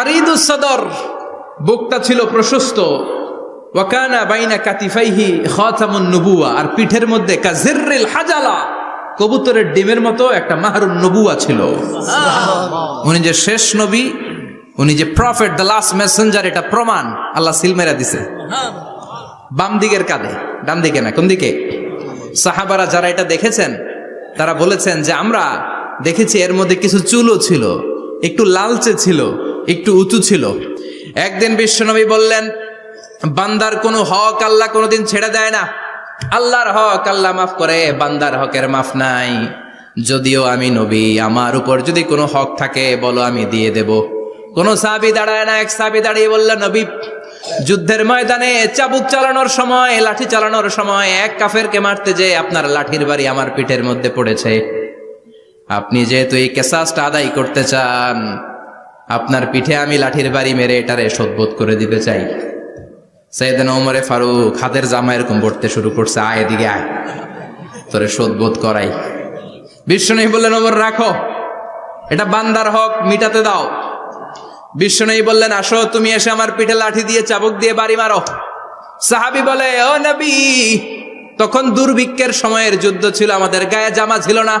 আরিদুস সদর বুকটা ছিল প্রশস্ত। ওয়াকানা বাইনা কাতিফাইহি খাতামুন নবুয়া আর পিঠের মধ্যে কাজিররিল হাজালা কবুতরের ডিমের মতো একটা মাহরুন নবুয়া ছিল। উনি যে শেষ নবী উনি যে প্রফেট দ্য লাস্ট মেসেঞ্জার এটা প্রমাণ আল্লাহ সিল মেরা দিছে। বাম দিকের কাঁধে ডান দিকে না কোন দিকে? সাহাবারা যারা এটা দেখেছেন তারা বলেছেন যে আমরা দেখেছি এর মধ্যে কিছু চুলও ছিল। একটু লালচে ছিল, একটু উঁচু ছিল। একদিন বিশ্বনবী বললেন, বান্দার কোনো হক আল্লাহ কোনোদিন ছেড়ে দেয় না। আল্লাহর হক আল্লাহ মাফ করে, বান্দার হকের মাফ নাই। যদিও আমি নবী, আমার উপর যদি কোনো হক থাকে, বলো আমি দিয়ে দেব। কোন সাবি দাঁড়ায় না, এক সাবি দাঁড়িয়ে বলল, নবী, যুদ্ধের ময়দানে চাবুক চালানোর সময়, লাঠি চালানোর সময় এক কাফেরকে মারতে যে আপনার লাঠির বাড়ি আমার পিঠের মধ্যে পড়েছে। আপনি যেহেতু এই কেসাসটা আদায় করতে চান, আপনার পিঠে আমি লাঠির বাড়ি মেরে এটারে শোধবোধ করে দিতে চাই। সৈয়দিন ওমরে ফারুক, হাতের জামা এরকম পড়তে শুরু করছে, আয় এদিকে আয়। তোরে শোধবোধ করাই। বিশ্বনবী বললেন, ওমর, রাখো। এটা বান্দার হক, মিটাতে দাও। বিশ্বনবী বললেন, আসো, তুমি এসে আমার পিঠে লাঠি দিয়ে চাবুক দিয়ে বাড়ি মারো। সাহাবি বলে, ও নবী, তখন দুর্ভিক্ষের সময়ের যুদ্ধ ছিল, আমাদের গায়ে জামা ছিল না।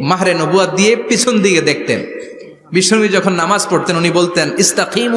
মাহরে নবুয়া দিয়ে পিছন দিকে দেখতেন। বিশ্বমী যখন নামাজ পড়তেন উনি বলতেন ইস্তাকিম